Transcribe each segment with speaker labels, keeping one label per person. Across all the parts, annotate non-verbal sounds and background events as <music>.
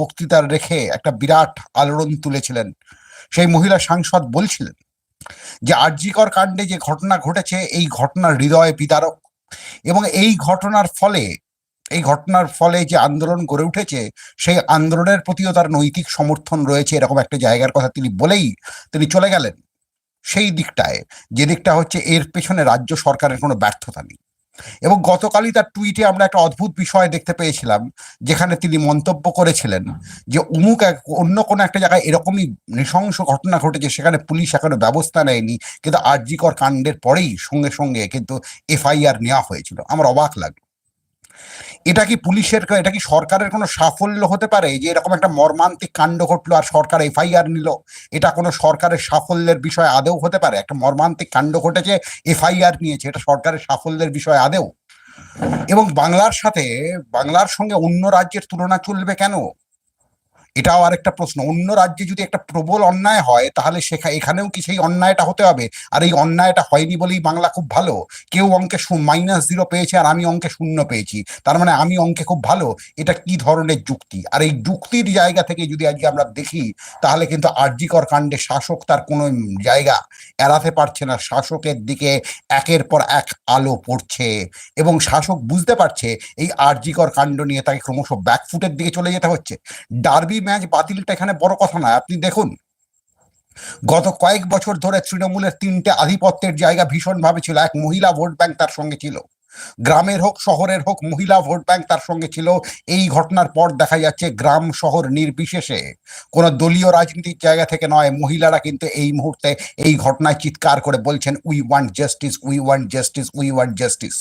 Speaker 1: বক্তৃতা রেখে একটা বিরাট আলোড়ন তুলেছিলেন। সেই মহিলা সাংসদ বলছিলেন যে, আরজিকর কাণ্ডে যে ঘটনা ঘটেছে, এই ঘটনার হৃদয় বিদারক এবং এই ঘটনার ফলে, এই ঘটনার ফলে যে আন্দোলন গড়ে উঠেছে, সেই আন্দোলনের প্রতিও তার নৈতিক সমর্থন রয়েছে। এরকম একটা জায়গার কথা তিনি বলেই তিনি চলে গেলেন। সেই দিকটায়, যে দিকটা হচ্ছে এর পেছনে রাজ্য সরকারের কোনো ব্যর্থতা নেই। এবং গতকালই তার টুইটে আমরা একটা অদ্ভুত বিষয় দেখতে পেয়েছিলাম, যেখানে তিনি মন্তব্য করেছিলেন যে অমুক এক, অন্য কোনো একটা জায়গায় এরকমই নৃশংস ঘটনা ঘটেছে, সেখানে পুলিশ এখনও ব্যবস্থা নেয়নি, কিন্তু আরজিকর কাণ্ডের পরেই সঙ্গে সঙ্গে কিন্তু এফআইআর নেওয়া হয়েছিল। আমার অবাক লাগল। এটা কি পুলিশের এটা কি সরকারের কোনো সাফল্য হতে পারে? যে এরকম একটা মর্মান্তিক কাণ্ড ঘটলো আর সরকার এফআইআর নিল, এটা কোনো সরকারের সাফল্যের বিষয় আদেও হতে পারে? একটা মর্মান্তিক কাণ্ড ঘটেছে, এফআইআর নিয়েছে, এটা সরকারের সাফল্যের বিষয় আদেও এবং বাংলার সাথে, বাংলার সঙ্গে অন্য রাজ্যের তুলনা চলবে কেন? এটাও আরেকটা প্রশ্ন। অন্য রাজ্যে যদি একটা প্রবল অন্যায় হয়, তাহলে সেখা, এখানেও কি সেই অন্যায়টা হতে হবে? আর এই অন্যায়টা হয়নি বলেই বাংলা খুব ভালো। কেউ অঙ্কে মাইনাস জিরো পেয়েছে আর আমি অঙ্কে শূন্য পেয়েছি। তার মানে আমি অঙ্কে খুব ভালো। এটা কি ধরনের যুক্তি? আর এই যুক্তির জায়গা থেকে যদি আজকে আমরা দেখি, তাহলে কিন্তু আর্যিকর কাণ্ডে শাসক তার কোনো জায়গা এড়াতে পারছে না। শাসকের দিকে একের পর এক আলো পড়ছে এবং শাসক বুঝতে পারছে এই আর্যিকর কাণ্ড নিয়ে তাকে ক্রমশ ব্যাকফুটের দিকে চলে যেতে হচ্ছে। ডার্বি ম্যাচ বাতিলটা এখানে বড় কথা নয়। আপনি দেখুন, গত কয়েক বছর ধরে তৃণমূলের তিনটে আধিপত্যের জায়গা ভীষণভাবে ছিল। এক মহিলা ভোট ব্যাংক তার সঙ্গে ছিল। গ্রামের হোক, শহরের হোক, মহিলা ভোট ব্যাংক তার সঙ্গে ছিল। এই ঘটনার পর দেখা যাচ্ছে গ্রাম শহর নির্বিশেষে। কোনো দলীয় রাজনীতির জায়গা থেকে নয়, মহিলারা কিন্তু এই মুহূর্তে এই ঘটনায় চিৎকার করে বলছেন we want justice we want justice we want justice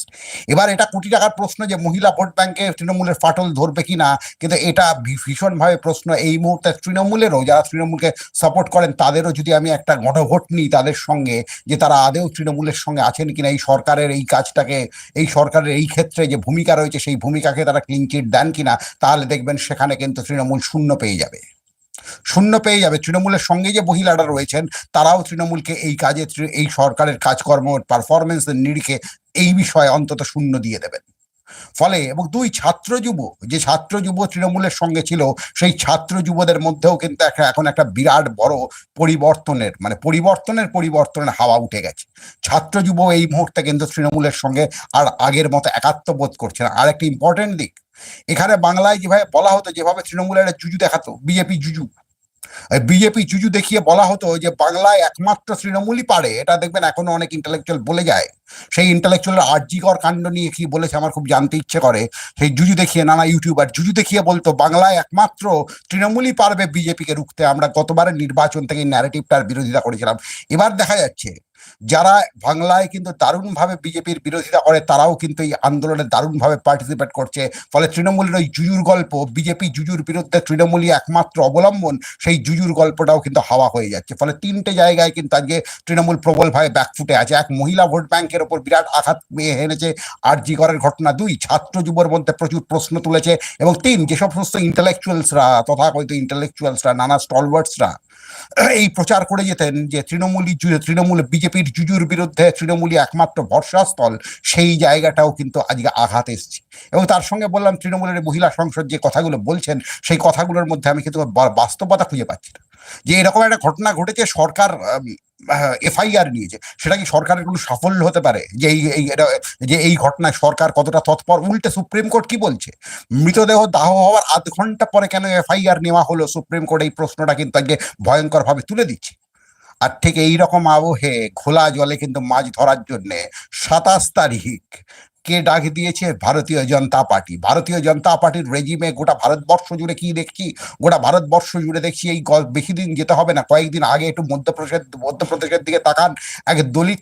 Speaker 1: এবার এটা কোটি টাকার প্রশ্ন যে মহিলা ভোট ব্যাংকে তৃণমূলের ফাটল ধরবে কিনা, কিন্তু এটা ভীষণভাবে প্রশ্ন। এই মুহূর্তে তৃণমূলেরও, যারা তৃণমূলকে সাপোর্ট করেন, তাদেরও যদি আমি একটা গণভোট নিই তাদের সঙ্গে, যে তারা আদেও তৃণমূলের সঙ্গে আছেন কিনা, এই সরকারের এই কাজটাকে, এই এই সরকারের এই ক্ষেত্রে যে ভূমিকা রয়েছে, সেই ভূমিকাকে তারা ক্লিনচিট দেন কিনা, তাহলে দেখবেন সেখানে কিন্তু তৃণমূল শূন্য পেয়ে যাবে। শূন্য পেয়ে যাবে। তৃণমূলের সঙ্গে যে মহিলারা রয়েছেন, তারাও তৃণমূলকে এই কাজে, এই সরকারের কাজকর্ম পারফরমেন্সের নিরিখে এই বিষয়ে অন্তত শূন্য দিয়ে দেবেন। ফলে এবং দুই ছাত্র যুব, যে ছাত্র যুব তৃণমূলের সঙ্গে ছিল, সেই ছাত্র যুবদের মধ্যেও কিন্তু একটা, এখন একটা বিরাট বড় পরিবর্তনের মানে পরিবর্তনের পরিবর্তনের হাওয়া উঠে গেছে। ছাত্র যুব এই মুহূর্তে কিন্তু তৃণমূলের সঙ্গে আর আগের মতো একাত্ম বোধ করছে না। আর একটা ইম্পর্টেন্ট দিক, এখানে বাংলায় যেভাবে বলা হতো, যেভাবে তৃণমূলের জুজু দেখাতো, বিজেপি জুজু বিজেপি জুজু দেখিয়ে বলা হতো যে বাংলায় একমাত্র তৃণমূলই পারে। এটা দেখবেন এখনও অনেক ইন্টালেকচুয়াল বলে যায়। সেই ইন্টালেকচুয়াল আর্জিকর কাণ্ড নিয়ে কি বলেছে আমার খুব জানতে ইচ্ছে করে। সেই জুজু দেখিয়ে, নানা ইউটিউবার জুজু দেখিয়ে বলতো, বাংলায় একমাত্র তৃণমূলই পারবে বিজেপিকে রুখতে। আমরা গতবারের নির্বাচন থেকে ন্যারেটিভটার বিরোধিতা করেছিলাম। এবার দেখা যাচ্ছে যারা বাংলায় কিন্তু দারুণভাবে বিজেপির বিরোধিতা করে, তারাও কিন্তু এই আন্দোলনে দারুণভাবে পার্টিসিপেট করছে। ফলে তৃণমূলের ওই জুজুর গল্প, বিজেপি জুজুর বিরুদ্ধে তৃণমূলই একমাত্র অবলম্বন, সেই জুজুর গল্পটাও কিন্তু হাওয়া হয়ে যাচ্ছে। ফলে তিনটে জায়গায় কিন্তু আজকে তৃণমূল প্রবলভাবে ব্যাকফুটে আছে। এক মহিলা ভোট ব্যাংকের ওপর বিরাট আঘাত এনেছে। আর জি করের ঘটনা দুই, ছাত্র যুবর মধ্যে প্রচুর প্রশ্ন তুলেছে। এবং তিন, যে সমস্ত ইন্টেলেকচুয়ালসরা তথাকথিত ইন্টেলেকচুয়ালসরা নানা স্টলওয়ার্ডসরা এই প্রচার করে যেতেন যে তৃণমূলী তৃণমূল বিজেপির জুজুর বিরুদ্ধে তৃণমূলী একমাত্র ভরসাস্থল, সেই জায়গাটাও কিন্তু আজকে আঘাত এসছে। এবং তার সঙ্গে বললাম, তৃণমূলের মহিলা সংসদ যে কথাগুলো বলছেন, সেই কথাগুলোর মধ্যে আমি কিন্তু বাস্তবতা খুঁজে পাচ্ছি না। যে এরকম একটা ঘটনা ঘটেছে, সরকার এফআইআর নিয়েছে, সেটা কি সরকারের কোনো সাফল্য হতে পারে? যে এই যে এই ঘটনায় সরকার কতটা তৎপর? উল্টে সুপ্রিম কোর্ট কি বলছে? মৃতদেহ দাহ হওয়ার আধ ঘণ্টা পরে কেন এফআইআর নেওয়া হলো? সুপ্রিম কোর্ট এই প্রশ্নটা কিন্তু আজকে ভয়ঙ্করভাবে তুলে দিচ্ছে। আর ঠিক এইরকম আবহে খোলা জলে কিন্তু মাছ ধরার জন্যে সাতাশ তারিখ কে ডাক দিয়েছে? ভারতীয় জনতা পার্টি। ভারতীয় জনতা পার্টির রেজিমে গোটা ভারতবর্ষ জুড়ে কি দেখছি? গোটা ভারতবর্ষ জুড়ে দেখছি এই বেশি দিন যেতে হবে না। কয়েকদিন আগে একটু মধ্যপ্রদেশের মধ্যপ্রদেশের দিকে তাকান। এক দলিত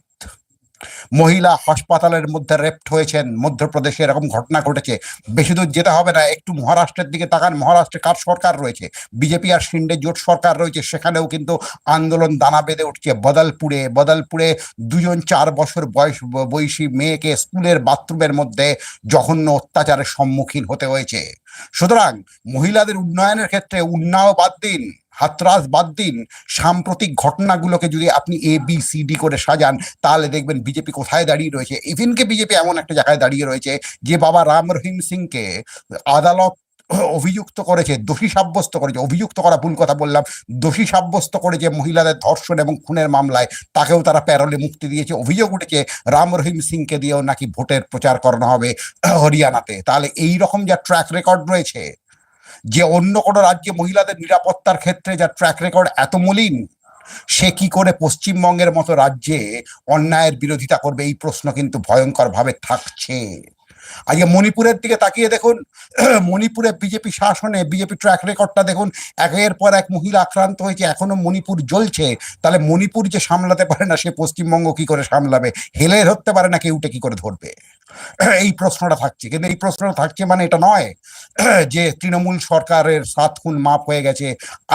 Speaker 1: মহিলা হাসপাতালের মধ্যে রেপ্ট হয়েছেন, মধ্যপ্রদেশে এরকম ঘটনা ঘটেছে। বেশি দূর যেতে হবে না, একটু মহারাষ্ট্রের দিকে তাকান। মহারাষ্ট্রে কার সরকার রয়েছে? বিজেপি আর সিন্ডে জোট সরকার রয়েছে, সেখানেও কিন্তু আন্দোলন দানা বেঁধে উঠছে। বদলপুরে বদলপুরে দুজন চার বছর বয়স, বয়সী মেয়েকে স্কুলের বাথরুমের মধ্যে জঘন্য অত্যাচারের সম্মুখীন হতে হয়েছে। সুতরাং মহিলাদের উন্নয়নের ক্ষেত্রে উন্নাও বাদ দিন, হাতরাস বাদ দিন। সাম্প্রতিক ঘটনাগুলোকে যদি আপনি এ বি সি ডি করে সাজান, তাহলে দেখবেন বিজেপি কোথায় দাঁড়িয়ে রয়েছে? ইভিনকে বিজেপি এমন একটা জায়গায় দাঁড়িয়ে রয়েছে, যে বাবা রাম রহিম সিংকে আদালত অভিযুক্ত করেছে, দোষী সাব্যস্ত করেছে, অভিযুক্ত করা ভুল কথা বললাম, দোষী সাব্যস্ত করেছে মহিলাদের ধর্ষণ এবং খুনের মামলায়, তাকেও তারা প্যারোলে মুক্তি দিয়েছে, অভিযোগ উঠেছে রাম রহিম সিংকে দিয়েও নাকি ভোটের প্রচার করানো হবে হরিয়ানাতে। তাহলে এই রকম যা ট্র্যাক রেকর্ড রয়েছে, যে অন্য কোনো রাজ্যে মহিলাদের নিরাপত্তার ক্ষেত্রে যা ট্র্যাক রেকর্ড এত মলিন, সে কি করে পশ্চিমবঙ্গের মতো রাজ্যে অন্যায়ের বিরোধিতা করবে? এই প্রশ্ন কিন্তু ভয়ঙ্কর ভাবে থাকছে। আজকে মণিপুরের দিকে তাকিয়ে দেখুন, <clears throat> মণিপুরে বিজেপি শাসনে, বিজেপি ট্র্যাক রেকর্ডটা দেখুন, একের পর এক মহিলা আক্রান্ত হয়েছে, এখনও মণিপুর জ্বলছে। তাহলে মণিপুর যে সামলাতে পারে না, সে পশ্চিমবঙ্গ কি করে সামলাবে? হেলে ধরতে পারে না, কেউটা কি করে ধরবে? এই প্রশ্নটা থাকছে। কিন্তু এই প্রশ্নটা থাকছে মানে এটা নয় <clears throat> যে তৃণমূল সরকারের সাত খুন মাপ হয়ে গেছে।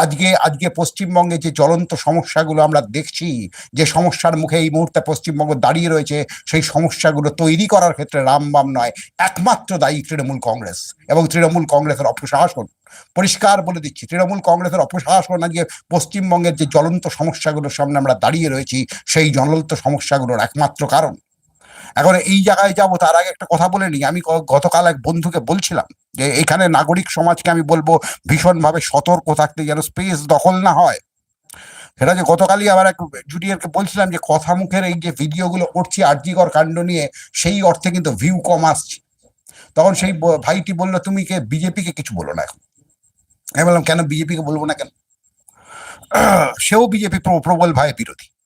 Speaker 1: আজকে আজকে পশ্চিমবঙ্গে যে জ্বলন্ত সমস্যাগুলো আমরা দেখছি, যে সমস্যার মুখে এই মুহূর্তে পশ্চিমবঙ্গ দাঁড়িয়ে রয়েছে, সেই সমস্যাগুলো তৈরি করার ক্ষেত্রে রামবাম নয়, একমাত্র দায়ী তৃণমূল কংগ্রেস এবং তৃণমূল কংগ্রেসের অপশাসন। পরিষ্কার বলে দিচ্ছি, তৃণমূল কংগ্রেসের অপশাসন আজকে পশ্চিমবঙ্গের যে জ্বলন্ত সমস্যাগুলোর সামনে আমরা দাঁড়িয়ে রয়েছি, সেই জ্বলন্ত সমস্যাগুলোর একমাত্র কারণ। এখন এই জায়গায় যাব, তার আগে একটা কথা বলে নিই। আমি গতকাল এক বন্ধুকে বলছিলাম যে, এখানে নাগরিক সমাজকে আমি বলব ভীষণভাবে সতর্ক থাকতে যেন স্পেস দখল না হয়। সেটা যে গতকালই আবার এক জুনিয়রকে বলছিলাম যে কথা মুখের এই যে ভিডিওগুলো করছি আর্যিকর কাণ্ড নিয়ে, সেই অর্থে কিন্তু ভিউ কম আসছে। তখন সেই ভাইটি বলল, তুমি কে বিজেপিকে কিছু বলো না এখন। আমি বললাম, কেন বিজেপিকে বলব না কেন? <clears throat> সেও বিজেপি প্রবল ভাবে বিরোধী।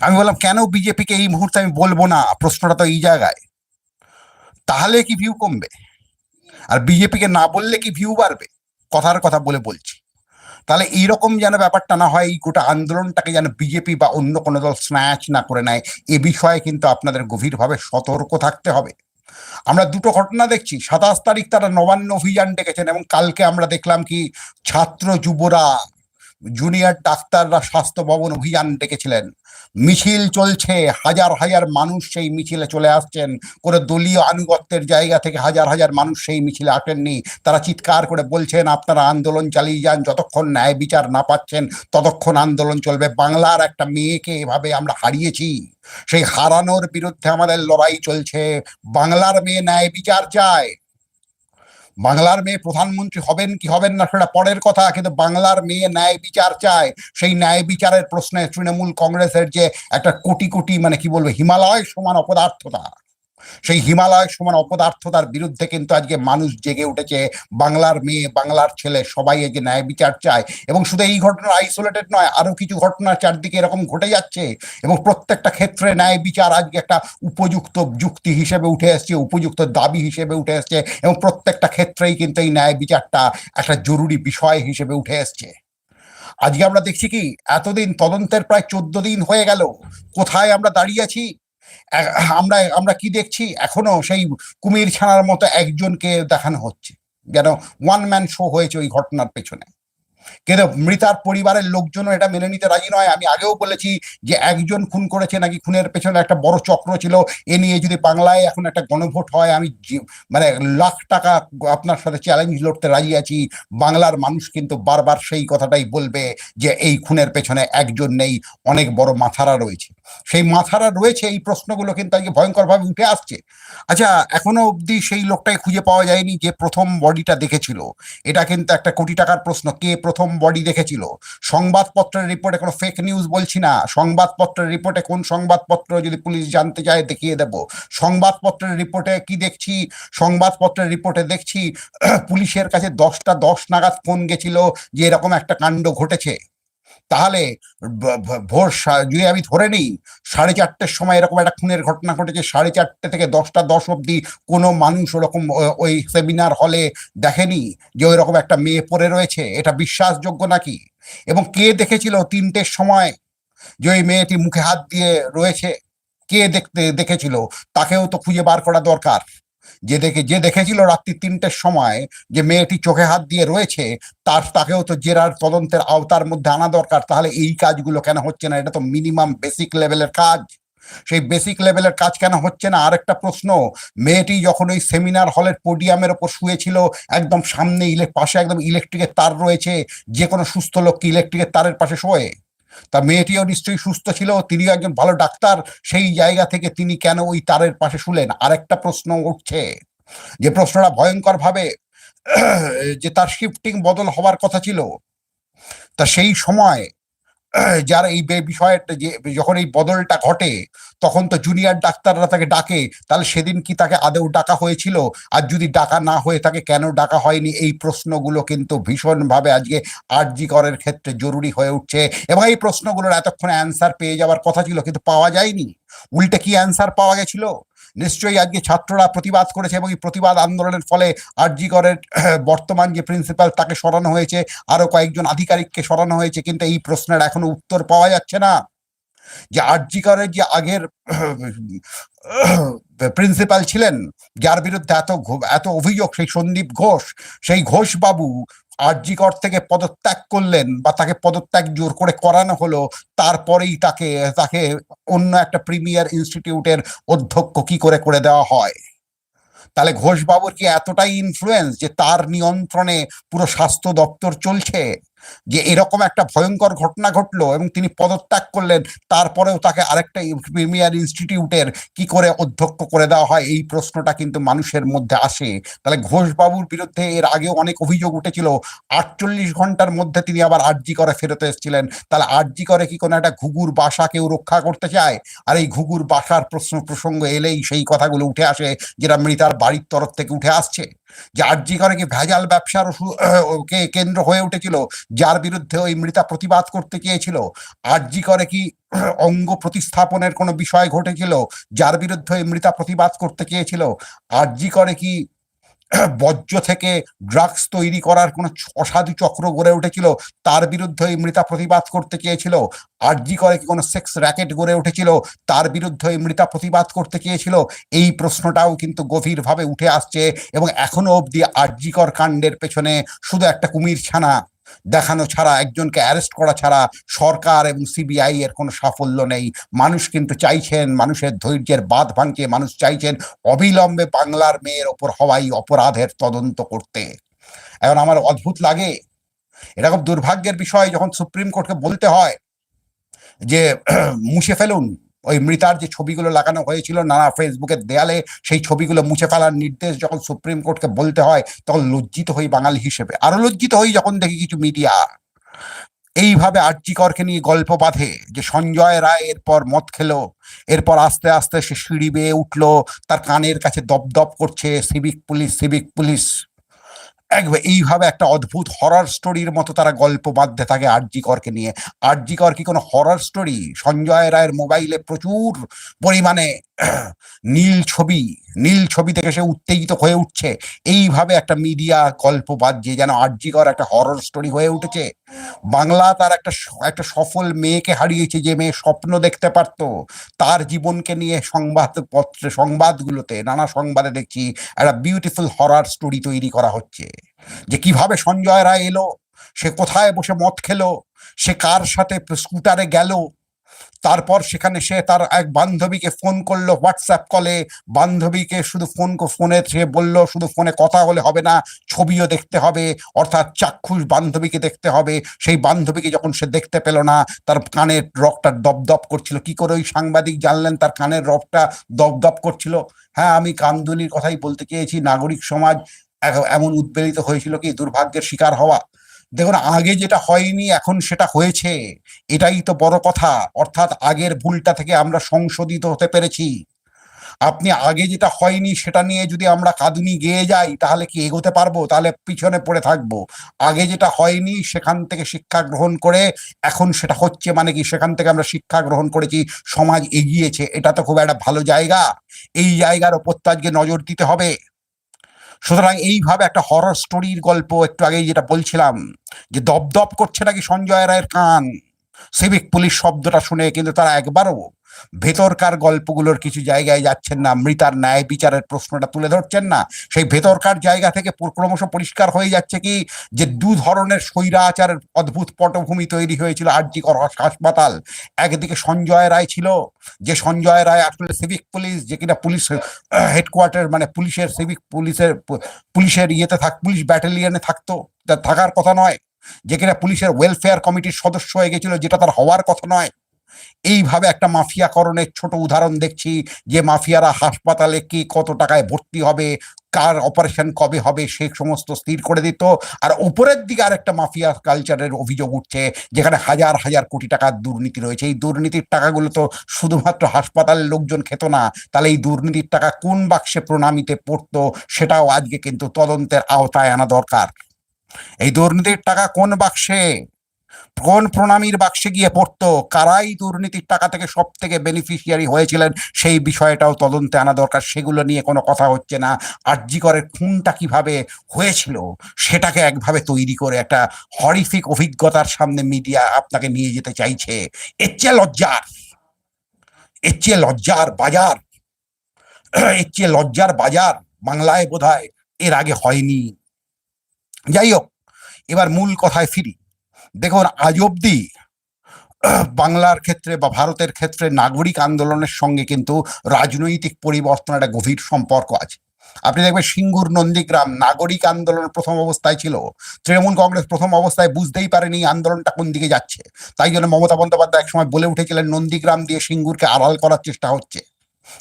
Speaker 1: আমি বললাম, কেন বিজেপিকে এই মুহূর্তে আমি বলব না? প্রশ্নটা তো এই জায়গায়। তাহলে কি ভিউ কমবে? আর বিজেপিকে না বললে কি ভিউ বাড়বে? কথার কথা বলে বলছি। তাহলে এইরকম যেন ব্যাপারটা না হয়, এই গোটা আন্দোলনটাকে যেন বিজেপি বা অন্য কোনো দল স্ন্যাচ না করে নেয়, এ বিষয়ে কিন্তু আপনাদের গভীরভাবে সতর্ক থাকতে হবে। আমরা দুটো ঘটনা দেখছি। সাতাশ তারিখ তারা নবান্ন অভিযান ডেকেছেন এবং কালকে আমরা দেখলাম কি ছাত্র যুবরা জুনিয়র ডাক্তাররা স্বাস্থ্য ভবন অভিযান ডেকেছিলেন। মিছিল চলছে, হাজার হাজার মানুষ সেই মিছিলে চলে আসছেন। করে দলীয় আনুগত্যের জায়গা থেকে হাজার হাজার মানুষ সেই মিছিলে আসেননি। তারা চিৎকার করে বলছেন, আপনারা আন্দোলন চালিয়ে যান, যতক্ষণ ন্যায় বিচার না পাচ্ছেন, ততক্ষণ আন্দোলন চলবে। বাংলার একটা মেয়েকে এভাবে আমরা হারিয়েছি। সেই হারানোর বিরুদ্ধে আমাদের লড়াই চলছে। বাংলার মেয়ে ন্যায় বিচার চায়। বাংলার মেয়ে প্রধানমন্ত্রী হবেন কি হবেন না সেটা পরের কথা, কিন্তু বাংলার মেয়ে ন্যায় বিচার চায়। সেই ন্যায় বিচারের প্রশ্নে তৃণমূল কংগ্রেসের যে একটা কোটি কোটি মানে কি বলব, হিমালয় সমান অপদার্থতা সেই হিমালয় সমান অপদার্থতার বিরুদ্ধে কিন্তু আজকে মানুষ জেগে উঠেছে। বাংলার মেয়ে, বাংলার ছেলে সবাই যে ন্যায় বিচার চায় এবং শুধু এই ঘটনা আইসোলেটেড নয়, আরও কিছু ঘটনা চারদিকে এরকম ঘটে যাচ্ছে এবং প্রত্যেকটা ক্ষেত্রে ন্যায় বিচার আজকে একটা উপযুক্ত যুক্তি হিসেবে উঠে এসছে, উপযুক্ত দাবি হিসেবে উঠে এসছে এবং প্রত্যেকটা ক্ষেত্রেই কিন্তু এই ন্যায় বিচারটা একটা জরুরি বিষয় হিসেবে উঠে এসছে। আজকে আমরা দেখছি কি, এতদিন তদন্তের প্রায় চোদ্দ দিন হয়ে গেল, কোথায় আমরা দাঁড়িয়ে আছি? আমরা আমরা কি দেখছি? এখনও সেই কুমির ছানার মতো একজনকে দেখানো হচ্ছে। যেন ওয়ান ম্যান শো হয়েছে ওই ঘটনার পেছনে। কিন্তু মৃতার পরিবারের লোকজনও এটা মেনে নিতে রাজি নয়। আমি আগেও বলেছি যে একজন খুন করেছে নাকি খুনের পেছনে একটা বড় চক্র ছিল, এ নিয়ে যদি বাংলায় এখন একটা গণভোট হয়, আমি মানে লাখ টাকা আপনার সাথে চ্যালেঞ্জ লড়তে রাজি আছি। বাংলার মানুষ কিন্তু বারবার সেই কথাটাই বলবে যে এই খুনের পেছনে একজন নেই, অনেক বড় মাথারা রয়েছে। সেই মাথারা রয়েছে, এই প্রশ্নগুলো কিন্তু আজকে ভয়ঙ্করভাবে উঠে আসছে। আচ্ছা এখনও অবধি সেই লোকটাই খুঁজে পাওয়া যায়নি যে প্রথম বডিটা দেখেছিল। এটা কিন্তু একটা কোটি টাকার প্রশ্ন, কে প্রথম বডি দেখেছিল? সংবাদপত্রের রিপোর্টে কোনো ফেক নিউজ বলছি না। সংবাদপত্রের রিপোর্টে কোন সংবাদপত্র যদি পুলিশ জানতে চায় দেখিয়ে দেব। সংবাদপত্রের রিপোর্টে কি দেখছি? সংবাদপত্রের রিপোর্টে দেখছি, <clears throat> পুলিশের কাছে দশটা দশ নাগাদ ফোন গেছিল যে এরকম একটা কাণ্ড ঘটেছে। তাহলে ভোর যদি আমি ধরে নিই, সাড়ে চারটের সময় এরকম একটা খুনের ঘটনা ঘটেছে, সাড়ে চারটে থেকে দশটা দশ অব্দি কোনো মানুষ ওরকম ওই সেমিনার হলে দেখেনি যে ওই রকম একটা মেয়ে পড়ে রয়েছে? এটা বিশ্বাসযোগ্য নাকি? এবং কে দেখেছিল তিনটের সময় যে ওই মেয়েটি মুখে হাত দিয়ে রয়েছে? কে দেখতে, দেখেছিল? তাকেও তো খুঁজে বার করা দরকার। যে দেখে যে দেখেছিল রাত্রি তিনটের সময় যে মেয়েটি চোখে হাত দিয়ে রয়েছে, তার তাকেও তো জেরার তদন্তের আওতার মধ্যে আনা দরকার। তাহলে এই কাজগুলো কেন হচ্ছে না? এটা তো মিনিমাম বেসিক লেভেলের কাজ। সেই বেসিক লেভেলের কাজ কেন হচ্ছে না? আরেকটা প্রশ্ন, মেয়েটি যখন ওই সেমিনার হলের পোডিয়ামের ওপর শুয়েছিল, একদম সামনে ইলে পাশে একদম ইলেকট্রিকের তার রয়েছে, যে কোনো সুস্থ লোককে ইলেকট্রিকের তারের পাশে শোয়ে? তা মেয়েটিও নিশ্চয়ই সুস্থ ছিল তিনি একজন ভালো ডাক্তার, সেই জায়গা থেকে তিনি কেন ওই তারের পাশে শুলেন? আরেকটা প্রশ্ন উঠছে। যে প্রশ্নটা ভয়ঙ্কর ভাবে <clears throat> যে তার শিফটিং বদল হওয়ার কথা ছিল, তা সেই সময় যার এই বিষয়টা যে যখন এই বদলটা ঘটে, তখন তো জুনিয়র ডাক্তাররা তাকে ডাকে। তাহলে সেদিন কি তাকে আদেও ডাকা হয়েছিল? আর যদি ডাকা না হয়ে থাকে, কেন ডাকা হয়নি? এই প্রশ্নগুলো কিন্তু ভীষণভাবে আজকে আরজি করের ক্ষেত্রে জরুরি হয়ে উঠছে। এবং এই প্রশ্নগুলোর এতক্ষণে অ্যান্সার পেয়ে যাওয়ার কথা ছিল, কিন্তু পাওয়া যায়নি। উল্টে কি অ্যান্সার পাওয়া গেছিল? নিশ্চয়ই আজকে ছাত্ররা প্রতিবাদ করেছে এবং এই প্রতিবাদ আন্দোলনের ফলে আরজি করের <clears throat> বর্তমান যে প্রিন্সিপাল তাকে সরানো হয়েছে, আরও কয়েকজন আধিকারিককে সরানো হয়েছে, কিন্তু এই প্রশ্নের এখনও উত্তর পাওয়া যাচ্ছে না। যে আরজি করের যে আগের <clears throat> প্রিন্সিপাল ছিলেন, যার বিরুদ্ধে এত এত অভিযোগ, সেই সন্দীপ ঘোষ, সেই ঘোষ বাবু আরজিকর থেকে পদত্যাগ করলেন বা তাকে পদত্যাগ জোর করে করানো হলো, তারপরেই তাকে তাকে অন্য একটা প্রিমিয়ার ইনস্টিটিউটের অধ্যক্ষ কি করে করে দেওয়া হয়? তাহলে ঘোষবাবুর কি এতটাই ইনফ্লুয়েন্স যে তার নিয়ন্ত্রণে পুরো স্বাস্থ্য দপ্তর চলছে? যে এরকম একটা ভয়ঙ্কর ঘটনা ঘটলো এবং তিনি পদত্যাগ করলেন, তারপরেও তাকে আরেকটা প্রিমিয়ার ইনস্টিটিউটের কি করে অধ্যক্ষ করে দেওয়া হয়, এই প্রশ্নটা কিন্তু মানুষের মধ্যে আসে। তাহলে ঘোষবাবুর বিরুদ্ধে এর আগেও অনেক অভিযোগ উঠেছিল, আটচল্লিশ ঘণ্টার মধ্যে তিনি আবার আরজি করে ফেরত এসেছিলেন। তাহলে আরজি করে কি কোনো একটা ঘুঘুর বাসা কেউ রক্ষা করতে চায়? আর এই ঘুঘুর বাসার প্রশ্ন প্রসঙ্গ এলেই সেই কথাগুলো উঠে আসে, যেটা মৃতার বাড়ির তরফ থেকে উঠে আসছে। যে আরজি করে কি ভেজাল ব্যবসার কে, কেন্দ্র হয়ে উঠেছিল, যার বিরুদ্ধে ওই মৃতা প্রতিবাদ করতে চেয়েছিল আরজি করে কি অঙ্গ প্রতিস্থাপনের কোনো বিষয় ঘটেছিল, যার বিরুদ্ধে ওই মৃতা প্রতিবাদ করতে চেয়েছিল আরজি করে কি বর্জ্য থেকে ড্রাগস তৈরি করার কোনো অসাধু চক্র গড়ে উঠেছিল? তার বিরুদ্ধে মৃতা প্রতিবাদ করতে চেয়েছিল? আরজি করে কি কোনো সেক্স র্যাকেট গড়ে উঠেছিল? তার বিরুদ্ধে মৃতা প্রতিবাদ করতে চেয়েছিল? এই প্রশ্নটাও কিন্তু গভীরভাবে উঠে আসছে এবং এখনও অবধি আরজিকর কাণ্ডের পেছনে শুধু একটা কুমির ছানা দেখানো ছাড়া, একজনকে অ্যারেস্ট করা ছাড়া সরকার এবং সিবিআই এর কোনো সাফল্য নেই। মানুষ কিন্তু চাইছেন মানুষের ধৈর্যের বাঁধ ভাঙছে মানুষ চাইছেন অবিলম্বে বাংলার মেয়ের ওপর হওয়াই অপরাধের তদন্ত করতে। এখন আমার অদ্ভুত লাগে। এরকম দুর্ভাগ্যের বিষয় যখন সুপ্রিম কোর্টকে বলতে হয় যে <clears throat> মুছে ফেলুন ওই মৃতার যে ছবিগুলো লাগানো হয়েছিল নানা ফেসবুকের দেয়ালে, সেই ছবিগুলো মুছে ফেলার নির্দেশ যখন সুপ্রিম কোর্টকে বলতে হয়, তখন লজ্জিত হই বাঙালি হিসেবে। আরও লজ্জিত হই যখন দেখি কিছু মিডিয়া এইভাবে আর্যিকরকে নিয়ে গল্প বাঁধে যে সঞ্জয় রায় এরপর মদ খেলো, এরপর আস্তে আস্তে সে সিঁড়ি বেয়ে উঠল, তার কানের কাছে দপদপ করছে সিভিক পুলিশ সিভিক পুলিশ একবার এইভাবে একটা অদ্ভুত হরর স্টোরির মতো তারা গল্প বাঁধতে থাকে আরজি করকে নিয়ে। আরজি কর কি কোনো হরর স্টোরি সঞ্জয় রায়ের মোবাইলে প্রচুর পরিমাণে <clears throat> নীল ছবি নীল ছবি থেকে সে উত্তেজিত হয়ে উঠছে। এইভাবে একটা মিডিয়া গল্প বাজছে যেন আরজিকর একটা হরর স্টোরি হয়ে উঠেছে। বাংলা তার একটা একটা সফল মেয়েকে হারিয়েছে যে মেয়ে স্বপ্ন দেখতে পারতো। তার জীবনকে নিয়ে সংবাদপত্রে সংবাদগুলোতে, নানা সংবাদে দেখছি একটা বিউটিফুল হরার স্টোরি তৈরি করা হচ্ছে। যে কীভাবে সঞ্জয় রায় এলো? সে কোথায় বসে মদ খেলো? সে কার সাথে স্কুটারে গেল? তারপর সেখানে সে তার এক বান্ধবীকে ফোন করল হোয়াটসঅ্যাপ কলে। বান্ধবীকে শুধু ফোন ফোনে সে বলল, শুধু ফোনে কথা হলে হবে না, ছবিও দেখতে হবে, অর্থাৎ চাক্ষুষ বান্ধবীকে দেখতে হবে। সেই বান্ধবীকে যখন সে দেখতে পেল না, তার কানের রকটা দপদপ করছিল। কি করে ওই সাংবাদিক জানলেন তার কানের রকটা দপদপ করছিল? হ্যাঁ আমি কামদুনির কথাই বলতে চেয়েছি। নাগরিক সমাজ এমন উদ্বেলিত হয়েছিল কি? দুর্ভাগ্যের শিকার হওয়া। দেখুন, আগে যেটা হয়নি, এখন সেটা হয়েছে। এটাই তো বড় কথা। অর্থাৎ আগের ভুলটা থেকে আমরা সংশোধিত হতে পেরেছি। আপনি আগে যেটা হয়নি, সেটা নিয়ে যদি আমরা কাঁদুনি গেয়ে যাই, তাহলে কি এগোতে পারব? তাহলে পিছনে পড়ে থাকব। আগে যেটা হয়নি, সেখান থেকে শিক্ষা গ্রহণ করে, এখন সেটা হচ্ছে মানে কি? সেখান থেকে আমরা শিক্ষা গ্রহণ করেছি, সমাজ এগিয়েছে। এটা তো খুব একটা ভালো জায়গা। এই জায়গার ওপর তো আজকে নজর দিতে হবে। সুতরাং এইভাবে একটা হরর স্টোরির গল্প একটু আগেই যেটা বলছিলাম, যে দপদপ করছে নাকি সঞ্জয় রায়ের কান? সিভিক পুলিশ শব্দটা শুনে কিন্তু তারা একবারও ভেতরকার গল্পগুলোর কিছু জায়গায় যাচ্ছেন না, মৃতার ন্যায় বিচারের প্রশ্নটা তুলে ধরছেন না, সেই ভেতরকার জায়গা থেকে ক্রমশ পরিষ্কার হয়ে যাচ্ছে কি, যে দু ধরনের স্বৈরাচারের অদ্ভুত পটভূমি তৈরি হয়েছিল আরজিকর হাস- হাসপাতাল। একদিকে সঞ্জয় রায় ছিল, যে সঞ্জয় রায় আসলে সিভিক পুলিশ যে কিনা পুলিশ হেডকোয়ার্টার মানে পুলিশের সিভিক পুলিশের পুলিশের ইয়েতে থাক, পুলিশ ব্যাটালিয়নে থাকতো থাকার কথা নয়। যে কিনা পুলিশের ওয়েলফেয়ার কমিটির সদস্য হয়ে গেছিল, যেটা তার হওয়ার কথা নয়। এইভাবে একটা মাফিয়াকরণের ছোট উদাহরণ দেখছি যে মাফিয়ারা হাসপাতালে কি কত টাকায় ভর্তি হবে, কার অপারেশন কবে হবে, সে সমস্ত স্থির করে দিত। আর উপরের দিকে আরেকটা মাফিয়া কালচারের অভিযোগ উঠছে, যেখানে হাজার হাজার কোটি টাকার দুর্নীতি রয়েছে। এই দুর্নীতির টাকাগুলো তো শুধুমাত্র হাসপাতালের লোকজন খেত না, তাহলে এই দুর্নীতির টাকা কোন বাক্সে প্রণামিতে পড়তো, সেটাও আজকে কিন্তু তদন্তের আওতায় আনা দরকার। এই দুর্নীতির টাকা কোন বাক্সে? কোন প্রণামীর বাক্সে গিয়ে পড়তো? কারাই দুর্নীতির টাকা থেকে সব থেকে বেনিফিশিয়ারি হয়েছিলেন? সেই বিষয়টাও তদন্তে আনা দরকার। সেগুলো নিয়ে কোনো কথা হচ্ছে না। আর্যিকরের খুনটা কীভাবে হয়েছিল? সেটাকে একভাবে তৈরি করে একটা হরিফিক অভিজ্ঞতার সামনে মিডিয়া আপনাকে নিয়ে যেতে চাইছে। এর চেয়ে লজ্জার। এর চেয়ে লজ্জার বাজার। এর চেয়ে লজ্জার বাজার বাংলায় বোধহয় এর আগে হয়নি। যাই হোক, এবার মূল কথায় ফিরি। দেখুন, আজ অব্দি বাংলার ক্ষেত্রে বা ভারতের ক্ষেত্রে নাগরিক আন্দোলনের সঙ্গে কিন্তু রাজনৈতিক পরিবর্তন একটা গভীর সম্পর্ক আছে। আপনি দেখবেন সিঙ্গুর নন্দীগ্রাম নাগরিক আন্দোলন প্রথম অবস্থায় ছিল। তৃণমূল কংগ্রেস প্রথম অবস্থায় বুঝতেই পারেনি আন্দোলনটা কোন দিকে যাচ্ছে। তাই জন্য মমতা বন্দ্যোপাধ্যায় একসময় বলে উঠেছিলেন, নন্দীগ্রাম দিয়ে সিঙ্গুরকে আড়াল করার চেষ্টা হচ্ছে।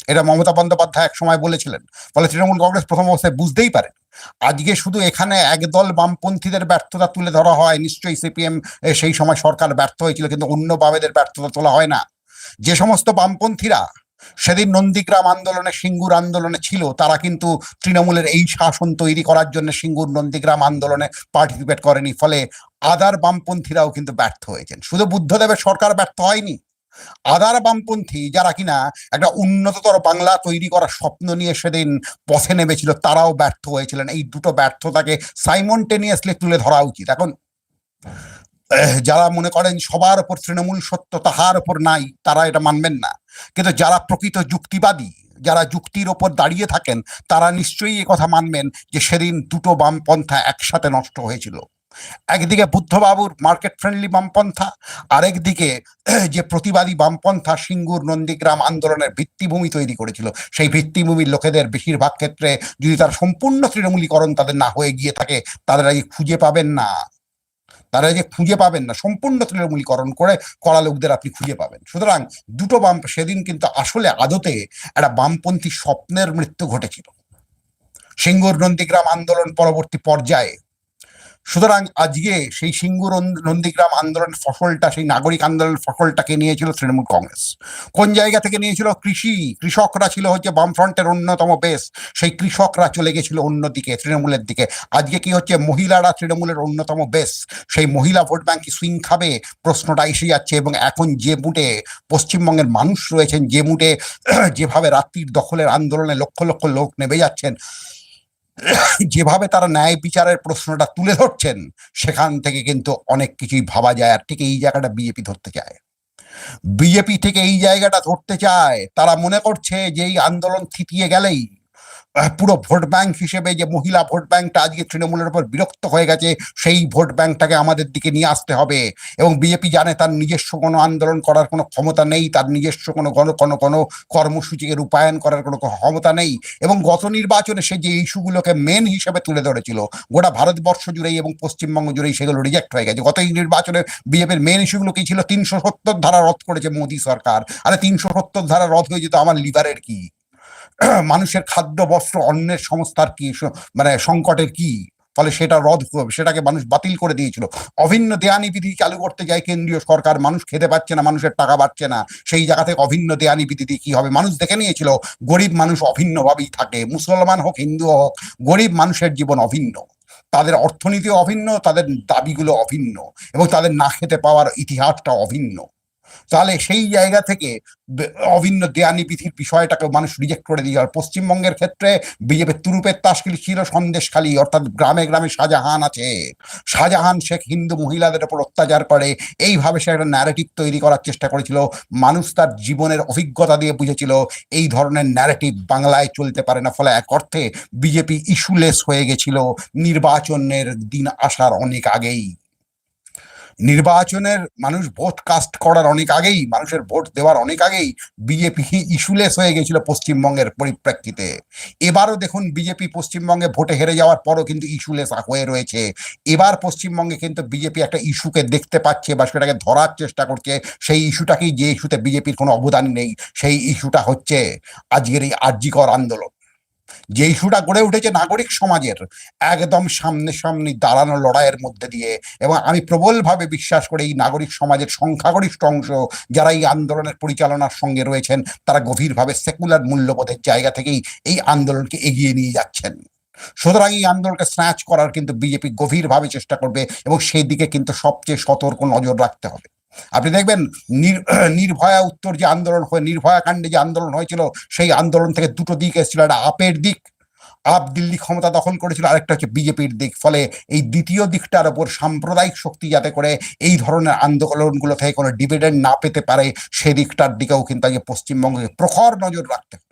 Speaker 1: এটা মমতা বন্দ্যোপাধ্যায় এক সময় বলেছিলেন। ফলে তৃণমূল কংগ্রেস প্রথম অবস্থায় বুঝতেই পারে আজকে শুধু এখানে একদল বামপন্থীদের ব্যর্থতা তুলে ধরা হয়, নিশ্চয়ই সিপিএম সেই সময় সরকার ব্যর্থ হয়েছিল, কিন্তু অন্য বামেদের ব্যর্থতা তোলা হয় না। যে সমস্ত বামপন্থীরা সেদিন নন্দীগ্রাম আন্দোলনে, সিঙ্গুর আন্দোলনে ছিল, তারা কিন্তু তৃণমূলের এই শাসন তৈরি করার জন্য সিঙ্গুর নন্দীগ্রাম আন্দোলনে পার্টিসিপেট করেনি, ফলে আদার বামপন্থীরাও কিন্তু ব্যর্থ হয়েছেন। শুধু বুদ্ধদেবের সরকার ব্যর্থ হয়নি আদার বামপন্থী যারা কিনা একটা উন্নততর বাংলা তৈরি করার স্বপ্ন নিয়ে সেদিন পথে নেমেছিল, তারাও ব্যর্থ হয়েছিলেন। এই দুটো ব্যর্থতাকে সাইমনটেনিয়াসলি তুলে ধরা উচিত। এখন যারা মনে করেন সবার উপর তৃণমূল সত্য, তাহার উপর নাই, তারা এটা মানবেন না। কিন্তু যারা প্রকৃত যুক্তিবাদী, যারা যুক্তির ওপর দাঁড়িয়ে থাকেন, তারা নিশ্চয়ই কথা মানবেন যে সেদিন দুটো বামপন্থা একসাথে নষ্ট হয়েছিল। একদিকে বুদ্ধবাবুর মার্কেট ফ্রেন্ডলি বামপন্থা, আরেকদিকে যে প্রতিবাদী বামপন্থা সিঙ্গুর নন্দীগ্রাম আন্দোলনের ভিত্তিভূমি তৈরি করেছিল, সেই ভিত্তিভূমির লোকেদের বেশিরভাগ ক্ষেত্রে যদি তার সম্পূর্ণ তৃণমূলীকরণ তাদের না হয়ে গিয়ে থাকে তাদের আগে খুঁজে পাবেন না। তারা যে খুঁজে পাবেন না, সম্পূর্ণ তৃণমূলীকরণ করে করা লোকদের আপনি খুঁজে পাবেন। সুতরাং দুটো বাম, সেদিন কিন্তু আসলে আদতে একটা বামপন্থী স্বপ্নের মৃত্যু ঘটেছিল। সিঙ্গুর নন্দীগ্রাম আন্দোলন পরবর্তী পর্যায়ে সুতরাং আজকে সেই নন্দ- নন্দীগ্রাম আন্দোলন ফসলটা, সেই নাগরিক আন্দোলন ফসলটাকে নিয়েছিল তৃণমূল কংগ্রেস। কোন জায়গা থেকে নিয়েছিল? কৃষি। কৃষকরা ছিল হচ্ছে বামফ্রন্টের অন্যতম বেশ। সেই কৃষকরা চলে গেছিল অন্যদিকে, তৃণমূলের দিকে। আজকে কি হচ্ছে? মহিলারা তৃণমূলের অন্যতম বেশ। সেই মহিলা ভোট ব্যাংক কি সুইং খাবে? প্রশ্নটা এসে যাচ্ছে এবং এখন যে মুটে পশ্চিমবঙ্গের মানুষ রয়েছেন, যে মুটে <clears throat> যেভাবে রাত্রির দখলের আন্দোলনে লক্ষ লক্ষ লোক নেমে যাচ্ছেন যেভাবে তারা ন্যায় বিচারের প্রশ্নটা তুলে ধরছেন, সেখান থেকে কিন্তু অনেক কিছুই ভাবা যায় আর ঠিক এই জায়গাটা বিজেপি ধরতে চায়। বিজেপি থেকে এই জায়গাটা ধরতে চায়। তারা মনে করছে যে এই আন্দোলন থিতিয়ে গেলেই পুরো ভোট ব্যাংক হিসেবে যে মহিলা ভোট ব্যাংকটা আজকে তৃণমূলের উপর বিরক্ত হয়ে গেছে, সেই ভোট ব্যাংকটাকে আমাদের দিকে নিয়ে আসতে হবে। এবং বিজেপি জানে তার নিজস্ব কোনো আন্দোলন করার কোনো ক্ষমতা নেই, তার নিজস্ব কোনো কোনো কোনো কোনো কর্মসূচিকে রূপায়ণ করার কোনো ক্ষমতা নেই। এবং গত নির্বাচনে সে যে ইস্যুগুলোকে মেন হিসেবে তুলে ধরেছিল, গোটা ভারতবর্ষ জুড়েই এবং পশ্চিমবঙ্গ জুড়েই সেগুলো রিজেক্ট হয়ে গেছে। গত এই নির্বাচনে বিজেপির মেন ইস্যুগুলো কি ছিল? তিনশো সত্তর ধারা রদ করেছে মোদী সরকার। আরে তিনশো সত্তর ধারা রদ হয়ে যেত, আমার লিভারের কি? <clears throat> মানুষের খাদ্য, বস্ত্র অন্যের সংস্থার কি মানে সংকটের কি? ফলে সেটা রদ সেটাকে মানুষ বাতিল করে দিয়েছিল। অভিন্ন দেয়ানি বিধি চালু করতে যায় কেন্দ্রীয় সরকার, মানুষ খেতে পাচ্ছে না, মানুষের টাকা পাচ্ছে না। সেই জায়গা থেকে অভিন্ন দেয়ানি বিধি কি হবে? মানুষ দেখে নিয়েছিল, গরিব মানুষ অভিন্নভাবেই থাকে, মুসলমান হোক, হিন্দু হোক, গরিব মানুষের জীবন অভিন্ন। তাদের অর্থনীতি অভিন্ন, তাদের দাবিগুলো অভিন্ন এবং তাদের না খেতে পাওয়ার ইতিহাসটা অভিন্ন। তাহলে সেই জায়গা থেকে অভিন্ন দেয়ানি বিধির বিষয়টাকে মানুষ রিজেক্ট করে দিয়ে আর পশ্চিমবঙ্গের ক্ষেত্রে বিজেপির তুরুপের তাসকিল ছিল সন্দেশখালী, অর্থাৎ গ্রামে গ্রামে শাহজাহান আছে। শাহজাহান, শেখ হিন্দু মহিলাদের উপর অত্যাচার করে। এইভাবে সে একটা ন্যারেটিভ তৈরি করার চেষ্টা করেছিল। মানুষ তার জীবনের অভিজ্ঞতা দিয়ে বুঝেছিল, এই ধরনের ন্যারেটিভ বাংলায় চলতে পারে না। ফলে এক অর্থে বিজেপি ইস্যুলেস হয়ে গেছিল। নির্বাচনের দিন আসার অনেক আগেই। নির্বাচনের মানুষ ভোট কাস্ট করার অনেক আগেই, মানুষের ভোট দেওয়ার অনেক আগেই বিজেপি ইস্যুলেস হয়ে গেছিল পশ্চিমবঙ্গের পরিপ্রেক্ষিতে। এবারও দেখুন বিজেপি পশ্চিমবঙ্গে ভোটে হেরে যাওয়ার পরও কিন্তু ইস্যুলেস হয়ে রয়েছে। এবার পশ্চিমবঙ্গে কিন্তু বিজেপি একটা ইস্যুকে দেখতে পাচ্ছে বা সেটাকে ধরার চেষ্টা করছে, সেই ইস্যুটাকেই যে ইস্যুতে বিজেপির কোনো অবদান নেই, সেই ইস্যুটা হচ্ছে আজকের এই আর্যিকর আন্দোলন। যে ইস্যুটা গড়ে উঠেছে নাগরিক সমাজের একদম সামনে সামনে দাঁড়ানো লড়াইয়ের মধ্যে দিয়ে এবং আমি প্রবলভাবে বিশ্বাস করি এই নাগরিক সমাজের সংখ্যাগরিষ্ঠ অংশ যারা এই আন্দোলনের পরিচালনার সঙ্গে রয়েছেন, তারা গভীরভাবে সেকুলার মূল্যবোধের জায়গা থেকেই এই আন্দোলনকে এগিয়ে নিয়ে যাচ্ছেন। সুতরাং এই আন্দোলনকে স্ন্যাচ করার কিন্তু বিজেপি গভীরভাবে চেষ্টা করবে এবং সেই দিকে কিন্তু সবচেয়ে সতর্ক নজর রাখতে হবে। আপনি দেখবেন নির- <clears throat> নির্ভয়া উত্তর যে আন্দোলন হয়ে, নির্ভয়া কাণ্ডে যে আন্দোলন হয়েছিল, সেই আন্দোলন থেকে দুটো দিক এসেছিল, একটা আপের দিক, আপ দিল্লি ক্ষমতা দখল করেছিল, আরেকটা হচ্ছে বিজেপির দিক। ফলে এই দ্বিতীয় দিকটার ওপর সাম্প্রদায়িক শক্তি যাতে করে এই ধরনের আন্দোলনগুলো থেকে কোনো ডিভিডেন্ড না পেতে পারে সেদিকটার দিকেও কিন্তু আজকে পশ্চিমবঙ্গে প্রখর নজর রাখতে হবে।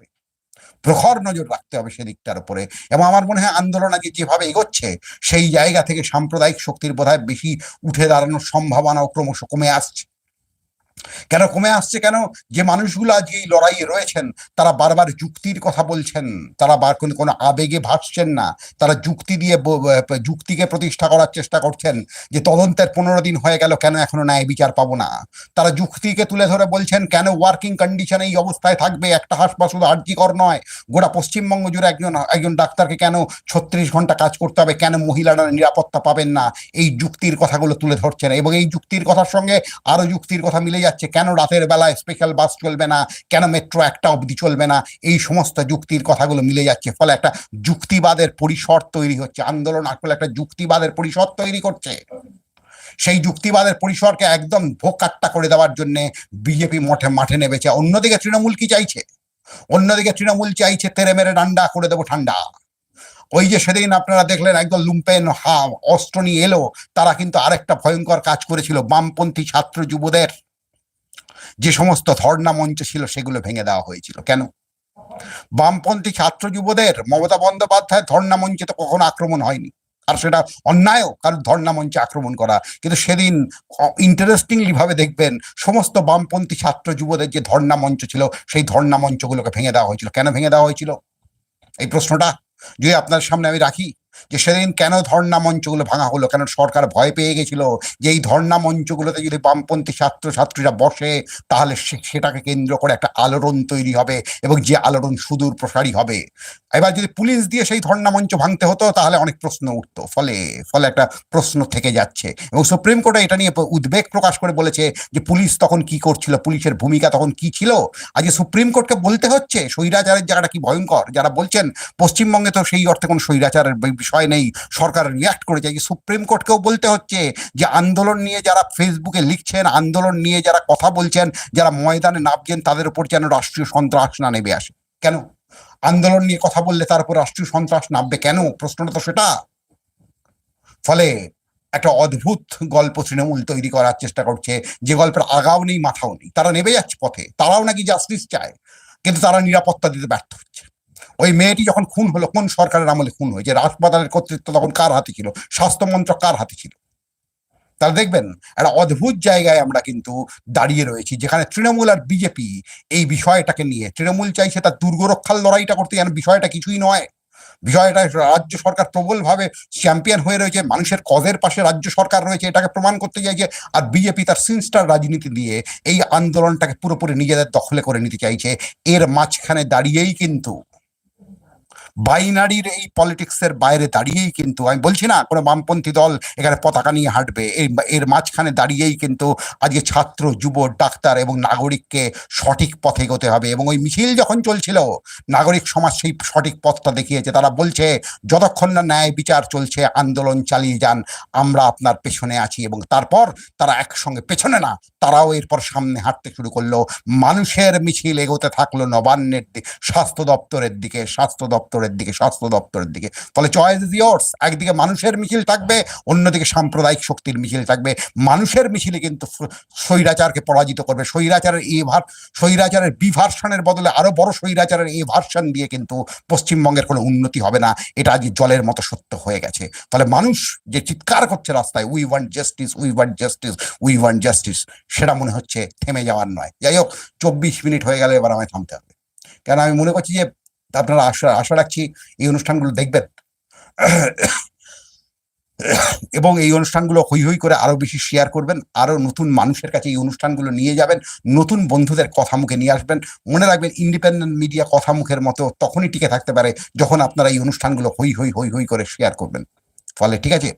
Speaker 1: প্রখর নজর রাখতে হবে সেদিকটার উপরে। এবং আমার মনে হয় আন্দোলন আজকে যেভাবে এগোচ্ছে, সেই জায়গা থেকে সাম্প্রদায়িক শক্তির বোধহয় বেশি উঠে দাঁড়ানোর সম্ভাবনাও ক্রমশ কমে আসছে। কেন কমে আসছে? কেন যে মানুষগুলো আজকে এই লড়াইয়ে রয়েছেন, তারা বারবার যুক্তির কথা বলছেন, তারা বার কোনো কোনো আবেগে ভাসছেন না, তারা যুক্তি দিয়ে যুক্তিকে প্রতিষ্ঠা করার চেষ্টা করছেন যে তদন্তের পনেরো দিন হয়ে গেল, কেন এখনও ন্যায় বিচার পাবো না? তারা যুক্তিকে তুলে ধরে বলছেন, কেন ওয়ার্কিং কন্ডিশনে এই অবস্থায় থাকবে? একটা হাসপাতাল শুধু আর্যিকর নয়। গোটা পশ্চিমবঙ্গ জুড়ে একজন একজন ডাক্তারকে কেন ছত্রিশ ঘণ্টা কাজ করতে হবে? কেন মহিলারা নিরাপত্তা পাবেন না? এই যুক্তির কথাগুলো তুলে ধরছেন এবং এই যুক্তির কথার সঙ্গে আরও যুক্তির কথা মিলে যাচ্ছে, কেন রাতের বেলায় স্পেশাল বাস চলবে না, কেন মেট্রো একটা অবধি চলবে না, এই সমস্ত যুক্তির কথাগুলো মিলে যাচ্ছে। ফলে একটা যুক্তিবাদের পরিসর তৈরি হচ্ছে, আন্দোলন আসলে একটা যুক্তিবাদের পরিসর তৈরি করছে। সেই যুক্তিবাদের পরিসরকে একদম ভোকাট্টা করে দেওয়ার জন্য বিজেপি মঠে মাঠে নেমেছে। অন্যদিকে তৃণমূল কি চাইছে? অন্যদিকে তৃণমূল চাইছে তেরে মেরে ডান্ডা করে দেবো ঠান্ডা। ওই যে সেদিন আপনারা দেখলেন একদম লুম্পেন, হা, অস্ত্র নিয়ে এলো, তারা কিন্তু আরেকটা ভয়ঙ্কর কাজ করেছিল, বামপন্থী ছাত্র যুবদের। যে সমস্ত ধর্ণা মঞ্চ ছিল সেগুলো ভেঙে দেওয়া হয়েছিল। কেন? বামপন্থী ছাত্র যুবদের মমতা বন্দ্যোপাধ্যায় ধর্ণা মঞ্চে তো কখনো আক্রমণ হয়নি। আর সেটা অন্যায়ও কারণ ধর্ণা মঞ্চে আক্রমণ করা। কিন্তু সেদিন ইন্টারেস্টিংলি ভাবে দেখবেন সমস্ত বামপন্থী ছাত্র যুবদের যে ধর্ণা মঞ্চ ছিল, সেই ধর্ণা মঞ্চগুলোকে ভেঙে দেওয়া হয়েছিল। কেন ভেঙে দেওয়া হয়েছিল? এই প্রশ্নটা যদি আপনার সামনে আমি রাখি যে সেদিন কেন ধর্ণা মঞ্চগুলো ভাঙা হলো? কেন সরকার ভয় পেয়ে গেছিল যে এই ধর্ণা মঞ্চগুলোতে যদি বামপন্থী ছাত্র ছাত্রীরা বসে, তাহলে সেটাকে কেন্দ্র করে একটা আলোড়ন তৈরি হবে এবং যে আলোড়ন সুদূর প্রসারী হবে। এবার যদি পুলিশ দিয়ে সেই ধর্ণা মঞ্চ ভাঙতে হতো, তাহলে অনেক প্রশ্ন উঠতো। ফলে ফলে একটা প্রশ্ন থেকে যাচ্ছে। এবং সুপ্রিম কোর্টে এটা নিয়ে উদ্বেগ প্রকাশ করে বলেছে যে পুলিশ তখন কি করছিল, পুলিশের ভূমিকা তখন কি ছিল? আজকে সুপ্রিম কোর্টকে বলতে হচ্ছে, স্বৈরাচারের জায়গাটা কি ভয়ঙ্কর? যারা বলছেন, পশ্চিমবঙ্গে তো সেই অর্থে কোনো স্বৈরাচারের বিষয় নেই। সরকার রিয়াক্ট করেছে। যে সুপ্রিম কোর্টকেও বলতে হচ্ছে যে, আন্দোলন নিয়ে যারা ফেসবুকে লিখছেন, আন্দোলন নিয়ে যারা কথা বলছেন, যারা ময়দানে নামছেন, তাদের উপর যেন রাষ্ট্রীয় সন্ত্রাস না নেমে আসে। কেন? আন্দোলন নিয়ে কথা বললে তার উপর রাষ্ট্রীয় সন্ত্রাস নামবে কেন? প্রশ্নটা তো সেটা। ফলে একটা অদ্ভুত গল্প তৃণমূল তৈরি করার চেষ্টা করছে। যে গল্পের আগাও নেই, মাথাও নেই। তারা নেমে যাচ্ছে পথে। তারাও নাকি জাস্টিস চায়। কিন্তু তারা নিরাপত্তা দিতে ব্যর্থ হচ্ছে। ওই মেয়েটি যখন খুন হলো, কোন সরকারের আমলে খুন হয়েছে হাসপাতালের কর্তৃত্ব তখন কার হাতে ছিল? স্বাস্থ্য মন্ত্রক কার হাতে ছিল? তাহলে দেখবেন, একটা অদ্ভুত জায়গায় আমরা কিন্তু দাঁড়িয়ে রয়েছি, যেখানে তৃণমূল আর বিজেপি এই বিষয়টাকে নিয়ে। তৃণমূল চাইছে তার দুর্গরক্ষার লড়াইটা করতে, যেন বিষয়টা কিছুই নয়। বিষয়টা রাজ্য সরকার প্রবলভাবে চ্যাম্পিয়ন হয়ে রয়েছে, মানুষের কজের পাশে রাজ্য সরকার রয়েছে, এটাকে প্রমাণ করতে চাইছে, আর বিজেপি তার সিনস্টার রাজনীতি দিয়ে এই আন্দোলনটাকে পুরোপুরি নিজেদের দখলে করে নিতে চাইছে। এর মাঝখানে দাঁড়িয়েই কিন্তু বাইনারির এই পলিটিক্সের বাইরে দাঁড়িয়েই কিন্তু, আমি বলছি না কোনো বামপন্থী দল এখানে পতাকা নিয়ে হাঁটবে, এই এর মাঝখানে দাঁড়িয়েই কিন্তু আজকে ছাত্র, যুব, ডাক্তার এবং নাগরিককে সঠিক পথে এগোতে হবে এবং ওই মিছিল যখন চলছিল, নাগরিক সমাজ সেই সঠিক পথটা দেখিয়েছে, তারা বলছে, যতক্ষণ না ন্যায় বিচার চলছে, আন্দোলন চালিয়ে যান, আমরা আপনার পেছনে আছি এবং তারপর তারা একসঙ্গে, পেছনে না, তারাও এরপর সামনে হাঁটতে শুরু করল। মানুষের মিছিল এগোতে থাকল নবান্নের দিক স্বাস্থ্য দপ্তরের দিকে, স্বাস্থ্য দপ্তরের দপ্তরের দিকে, স্বাস্থ্য দপ্তরের দিকে। ফলে চয়েস ইজ ইয়ার্স একদিকে মানুষের মিছিল থাকবে, অন্যদিকে সাম্প্রদায়িক শক্তির মিছিল থাকবে। মানুষের মিছিলে কিন্তু স্বৈরাচারকে পরাজিত করবে। স্বৈরাচারের এই ভার, স্বৈরাচারের বিভার্সনের বদলে আরও বড় স্বৈরাচারের এই ভার্সন দিয়ে কিন্তু পশ্চিমবঙ্গের কোনো উন্নতি হবে না। এটা আজ জলের মতো সত্য হয়ে গেছে। ফলে মানুষ যে চিৎকার করছে রাস্তায় we want justice we want justice we want justice সেটা মনে হচ্ছে থেমে যাওয়ার নয়। যাই হোক, চব্বিশ মিনিট হয়ে গেলে, এবার আমায় থামতে হবে। কেন আমি মনে করছি যে আপনারা আশা আশা রাখছি এই অনুষ্ঠানগুলো দেখবেন। এবং এই অনুষ্ঠানগুলো হই হই করে আরও বেশি শেয়ার করবেন, আরও নতুন মানুষের কাছে এই অনুষ্ঠানগুলো নিয়ে যাবেন, নতুন বন্ধুদের কথা মুখে নিয়ে আসবেন, মনে রাখবেন ইন্ডিপেন্ডেন্ট মিডিয়া কথা মুখের মতো তখনই টিকে থাকতে পারে যখন আপনারা এই অনুষ্ঠানগুলো হই হই হই হই করে শেয়ার করবেন। ফলে ঠিক আছে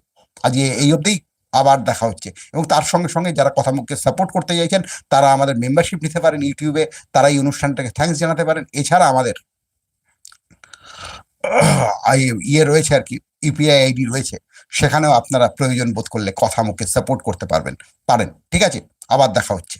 Speaker 1: আজ এই অবধি আবার দেখা হচ্ছে। এবং তার সঙ্গে সঙ্গে যারা কথা মুখকে সাপোর্ট করতে চাইছেন, তারা আমাদের মেম্বারশিপ নিতে পারেন ইউটিউবে, তারা এই অনুষ্ঠানটাকে থ্যাঙ্কস জানাতে পারেন। এছাড়া আমাদের ইয়ে রয়েছে আর কি ইউপিআই আইডি রয়েছে। সেখানেও আপনারা প্রয়োজন বোধ করলে কথা মুখে সাপোর্ট করতে পারবেন। পারেন, ঠিক আছে? আবার দেখা হচ্ছে।